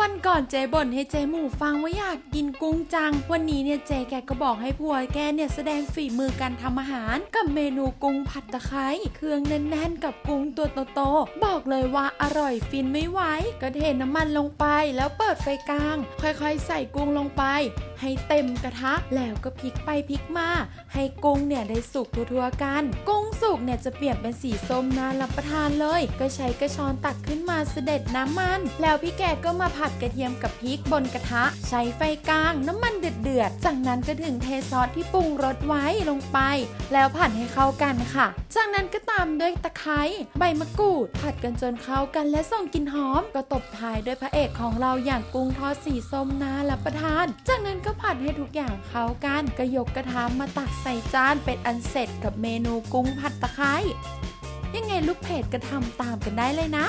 วันก่อนเจบ่นให้เจหมูฟังว่าอยากกินกุ้งจัง วันนี้เนี่ยเจแกก็บอกให้ผัวแกเนี่ยแสดงฝีมือการทำอาหาร กับเมนูกุ้งผัดตะไคร้เครื่องแน่นๆ กับกุ้งตัวโตๆบอกเลยว่าอร่อยฟินไม่ไหวก็เทน้ำมันลงไปแล้วเปิดไฟกลาง ค่อยๆ ใส่กุ้งลงไป ให้เต็มกระทะ แล้วก็พลิกไปพลิกมา ให้กุ้งเนี่ยได้สุกทั่วๆกัน กุ้งสุกเนี่ยจะเปลี่ยนเป็นสีส้มน่ารับประทานเลย ก็ใช้กระชอนตักขึ้นมาเสด็จน้ำมัน แล้วพี่แกก็มาผัดกระเทียมกับพริกบนกระทะ ใช้ไฟกลางน้ำมันเดือดๆจากนั้นก็ถึงเทซอสที่ปรุงรสไว้ลงไป แล้วผัดให้เข้ากันค่ะ จากนั้นก็ตามด้วยตะไคร้ใบมะกรูด ผัดกันจนเข้ากันและส่งกลิ่นหอม ก็ตบท้ายด้วยพระเอกของเราอย่างกุ้งทอดสีส้มน่ารับประทาน จากนั้นก็ผัดให้ทุกอย่างเข้ากันก็ยกกระทะมาตักใส่จานเป็นอันเสร็จกับเมนูกุ้งผัดตะไคร้ยังไงลูกเพจก็ทำตามกันได้เลยนะ